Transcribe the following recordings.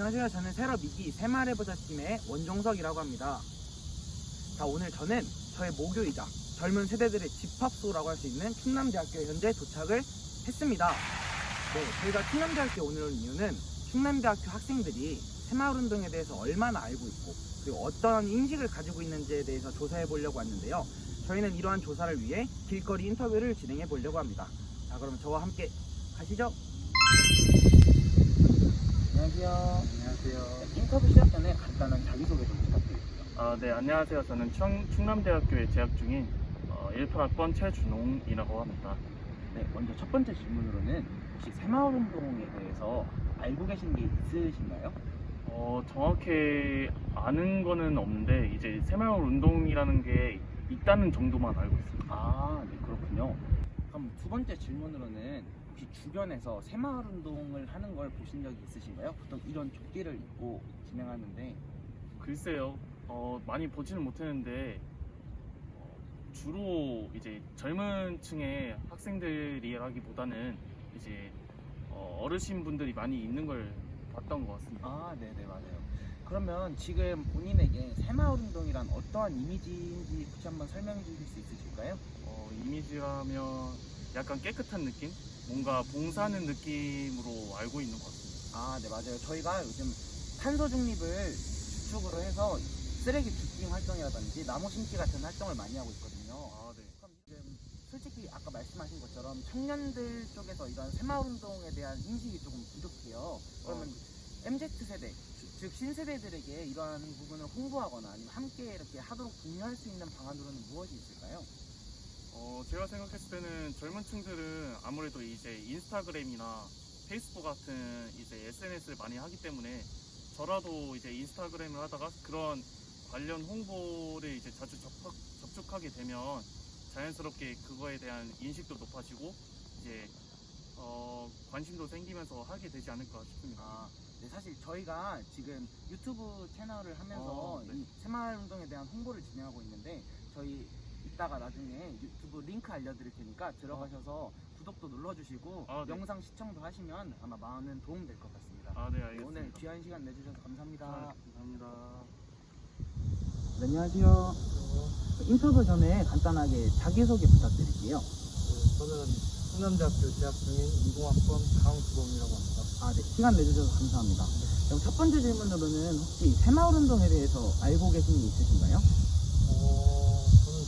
안녕하세요. 저는 새로 미기 새말해보자 팀의 원종석이라고 합니다. 자, 오늘 저는 저의 모교이자 젊은 세대들의 집합소라고 할 수 있는 충남대학교에 현재 도착을 했습니다. 네, 저희가 충남대학교에 오늘 온 이유는 충남대학교 학생들이 새마을운동에 대해서 얼마나 알고 있고 그리고 어떤 인식을 가지고 있는지에 대해서 조사해 보려고 왔는데요. 저희는 이러한 조사를 위해 길거리 인터뷰를 진행해 보려고 합니다. 자, 그럼 저와 함께 가시죠. 안녕하세요. 안녕하세요. 인터뷰 시작 전에 간단한 자기소개 좀 부탁드립니다. 아, 네, 안녕하세요. 저는 충, 충남대학교에 재학 중인 어, 18학번 최준홍이라고 합니다. 네, 먼저 첫 번째 질문으로는 혹시 새마을 운동에 대해서 알고 계신 게 있으신가요? 어, 정확히 아는 거는 없는데 이제 새마을 운동이라는 게 있다는 정도만 알고 있습니다. 아, 네, 그렇군요. 그럼 두 번째 질문으로는 혹시 주변에서 새마을 운동을 하는 걸 보신 적이 있으신가요? 보통 이런 조끼를 입고 진행하는데 글쎄요, 어, 많이 보지는 못했는데 어, 주로 이제 젊은 층의 학생들이라기보다는 이제 어, 어르신 분들이 많이 있는 걸 봤던 것 같습니다. 아, 네, 네, 맞아요. 그러면 지금 본인에게 새마을 운동이란 어떠한 이미지인지 혹시 한번 설명해 주실 수 있으실까요? 어, 이미지라면 약간 깨끗한 느낌? 뭔가 봉사하는 느낌으로 알고 있는 것 같습니다. 아, 네, 맞아요. 저희가 요즘 탄소 중립을 주축으로 해서 쓰레기 줍깅 활동이라든지 나무 심기 같은 활동을 많이 하고 있거든요. 아, 네. 그럼 지금 솔직히 아까 말씀하신 것처럼 청년들 쪽에서 이런 새마을 운동에 대한 인식이 조금 부족해요. 그러면 MZ 세대, 즉- 즉 신세대들에게 이러한 부분을 홍보하거나 아니면 함께 이렇게 하도록 독려할 수 있는 방안으로는 무엇이 있을까요? 어, 제가 생각했을 때는 젊은 층들은 아무래도 이제 인스타그램이나 페이스북 같은 이제 SNS를 많이 하기 때문에 저라도 이제 인스타그램을 하다가 그런 관련 홍보를 이제 자주 접촉, 접촉 하게 되면 자연스럽게 그거에 대한 인식도 높아지고 이제 어, 관심도 생기면서 하게 되지 않을까 싶습니다. 아, 네, 사실 저희가 지금 유튜브 채널을 하면서 어, 네. 이 새마을운동에 대한 홍보를 진행하고 있는데 저희 이따가 나중에 유튜브 링크 알려드릴 테니까 들어가셔서 구독도 눌러주시고 아, 네. 영상 시청도 하시면 아마 많은 도움 될 것 같습니다. 아, 네, 네, 알겠습니다. 오늘 귀한 시간 내주셔서 감사합니다. 아, 감사합니다. 네, 안녕하세요. 인터뷰 전에 간단하게 자기소개 부탁드릴게요. 네, 저는 충남대학교 재학 중인 20학번 강주범이라고 합니다. 아, 네. 시간 내주셔서 감사합니다. 그럼 첫 번째 질문으로는 혹시 새마을 운동에 대해서 알고 계신 게 있으신가요?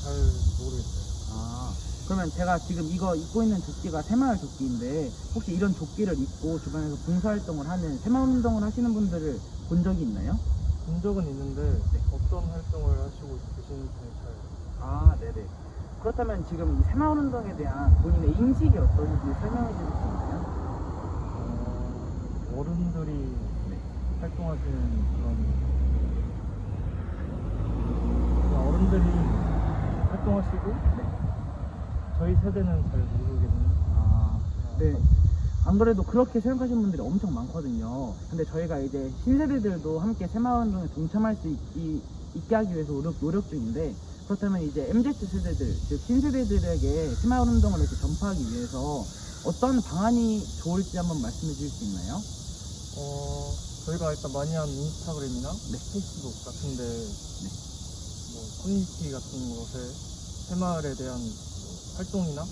잘 모르겠어요. 아, 그러면 제가 지금 이거 입고 있는 조끼가 새마을 조끼인데 혹시 이런 조끼를 입고 주변에서 봉사활동을 하는 새마을운동을 하시는 분들을 본 적이 있나요? 본 적은 있는데 네. 어떤 활동을 하시고 계시는지 잘 아, 네네. 그렇다면 지금 이 새마을운동에 대한 본인의 인식이 어떤지 설명해 주실 수 있나요? 어, 어른들이 네. 활동하시는 그런 그냥 어른들이 활동하시고 저희 세대는 잘 모르겠는 아, 그냥 네. 안 그래도 그렇게 생각하시는 분들이 엄청 많거든요. 근데 저희가 이제 신세대들도 함께 새마을운동에 동참할 수 있기, 있게 하기 위해서 노력, 노력 중인데 그렇다면 이제 MZ 세대들, 즉 신세대들에게 새마을운동을 이렇게 전파하기 위해서 어떤 방안이 좋을지 한번 말씀해 주실 수 있나요? 어, 저희가 일단 많이 하는 인스타그램이나 네. 페이스북 같은데 뭐 커뮤니티 같은 곳에 새마을에 대한 뭐 활동이나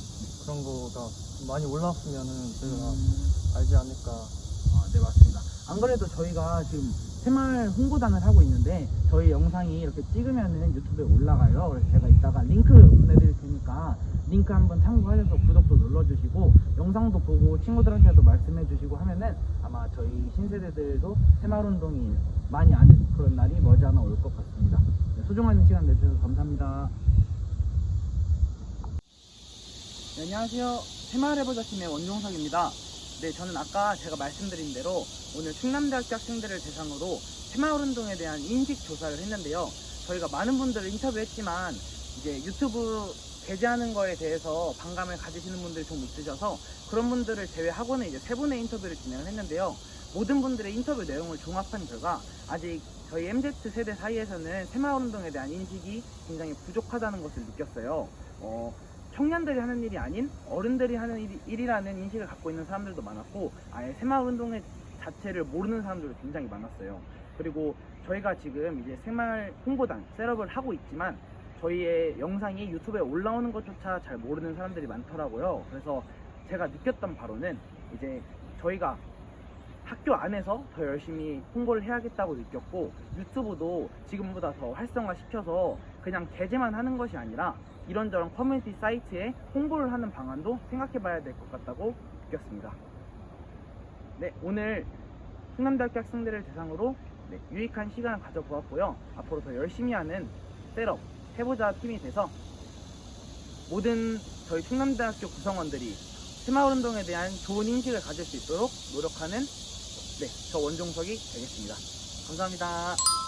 그런 거가 좀 많이 올라왔으면은 저희가 음, 알지 않을까. 아, 네, 맞습니다. 안 그래도 저희가 지금 새마을 홍보단을 하고 있는데 저희 영상이 이렇게 찍으면은 유튜브에 올라가요. 그래서 제가 이따가 링크 보내드릴 테니까 링크 한번 참고하셔서 구독도 눌러주시고 영상도 보고 친구들한테도 말씀해주시고 하면은 아마 저희 신세대들도 새마을 운동이 많이 아는 그런 날이 머지않아 올 것 같습니다. 네, 소중한 시간 내주셔서 감사합니다. 네, 안녕하세요. 새마을해보자 팀의 원종석입니다. 네, 저는 아까 제가 말씀드린 대로 오늘 충남대학교 학생들을 대상으로 새마을운동에 대한 인식 조사를 했는데요. 저희가 많은 분들을 인터뷰했지만 이제 유튜브 게재하는 거에 대해서 반감을 가지시는 분들이 좀 있으셔서 그런 분들을 제외하고는 이제 세 분의 인터뷰를 진행을 했는데요. 모든 분들의 인터뷰 내용을 종합한 결과 아직 저희 MZ 세대 사이에서는 새마을운동에 대한 인식이 굉장히 부족하다는 것을 느꼈어요. 어, 청년들이 하는 일이 아닌 어른들이 하는 일, 일이라는 인식을 갖고 있는 사람들도 많았고 아예 새마을 운동에 자체를 모르는 사람들도 굉장히 많았어요. 그리고 저희가 지금 이제 새마을 홍보단 셋업을 하고 있지만 저희의 영상이 유튜브에 올라오는 것조차 잘 모르는 사람들이 많더라고요. 그래서 제가 느꼈던 바로는 이제 저희가 학교 안에서 더 열심히 홍보를 해야겠다고 느꼈고 유튜브도 지금보다 더 활성화시켜서 그냥 게재만 하는 것이 아니라 이런저런 커뮤니티 사이트에 홍보를 하는 방안도 생각해 봐야 될 것 같다고 느꼈습니다. 네, 오늘 충남대학교 학생들을 대상으로 네, 유익한 시간을 가져보았고요. 앞으로 더 열심히 하는 셋업 해보자 팀이 돼서 모든 저희 충남대학교 구성원들이 새마을운동에 대한 좋은 인식을 가질 수 있도록 노력하는 네, 저 원종석이 되겠습니다. 감사합니다.